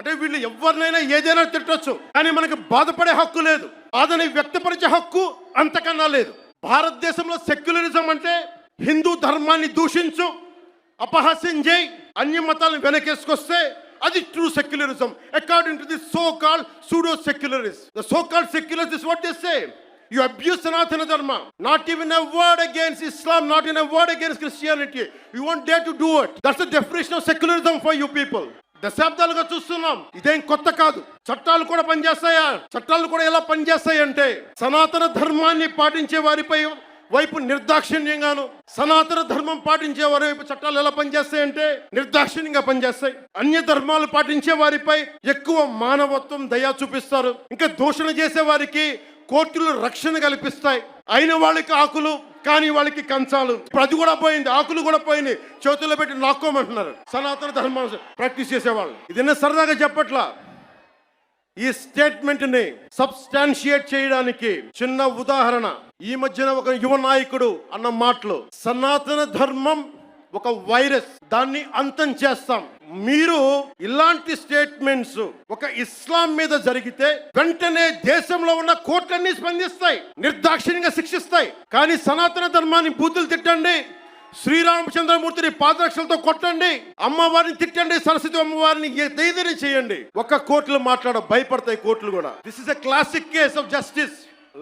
అంటే వీళ్ళు ఎవరినైనా ఏదైనా తిట్టొచ్చు కానీ మనకి బాధపడే హక్కు లేదు. బాధని వ్యక్తపరిచే హక్కు అంతకన్నా లేదు. భారతదేశంలో సెక్యులరిజం అంటే హిందూ ధర్మాన్ని దూషించు అపహాస్యం చేయి అన్య మతాలను వెనకేసుకొస్తే అది true secularism according to the so called pseudo secularists the so called secularist is what they say you abuse Sanatana Dharma not even a word against Islam not in a word against Christianity you want they to do it that's the definition of secularism for you people దశాబ్దాలుగా చూస్తున్నాం. ఇదేం కొత్త కాదు. చట్టాలు కూడా పనిచేస్తాయా? చట్టాలు కూడా ఎలా పనిచేస్తాయంటే సనాతన ధర్మాన్ని పాటించే వారిపై వైపు నిర్దాక్షిణ్యంగాను సనాతన ధర్మం పాటించే వారి వైపు చట్టాలు ఎలా పనిచేస్తాయంటే నిర్దాక్షిణ్యంగా పనిచేస్తాయి. అన్య ధర్మాలు పాటించే వారిపై ఎక్కువ మానవత్వం దయా చూపిస్తారు. ఇంకా దూషణ చేసే వారికి కోర్టులు రక్షణ కల్పిస్తాయి. అయిన వాళ్ళకి ఆకులు కానీ వాళ్ళకి కంచాలు. ప్రతి అది కూడా పోయింది ఆకులు కూడా పోయింది చేతుల్లో పెట్టి నాక్కోమంటున్నారు. సనాతన ధర్మం ప్రాక్టీస్ చేసేవాళ్ళు. ఇది సరదాగా చెప్పట్లా? ఈ స్టేట్మెంట్ని సబ్స్టాన్షియేట్ చేయడానికి చిన్న ఉదాహరణ. ఈ మధ్యన ఒక యువ నాయకుడు అన్న మాటలు. సనాతన ధర్మం ఒక వైరస్. దాన్ని అంతం చేస్తాం. మీరు ఇలాంటి స్టేట్మెంట్స్ ఒక ఇస్లాం మీద జరిగితే వెంటనే దేశంలో ఉన్న కోర్టులన్నీ స్పందిస్తాయి నిర్దాక్షిణ్యంగా శిక్షిస్తాయి. కానీ సనాతన ధర్మాన్ని బూతులు తిట్టండి శ్రీరామచంద్రమూర్తిని పాదరక్షలతో కొట్టండి అమ్మవారిని తిట్టండి సరస్వతి అమ్మవారిని ఏదైనా చేయండి. ఒక కోర్టులు మాట్లాడ భయపడతాయి కోర్టులు కూడా. This is a classic case of justice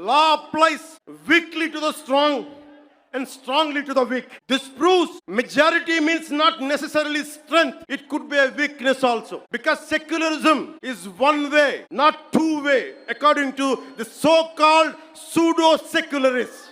law applies weakly to the strong and strongly to the weak. This proves majority means not necessarily strength. It could be a weakness also. Because secularism is one way, not two way, according to the so-called pseudo-secularists.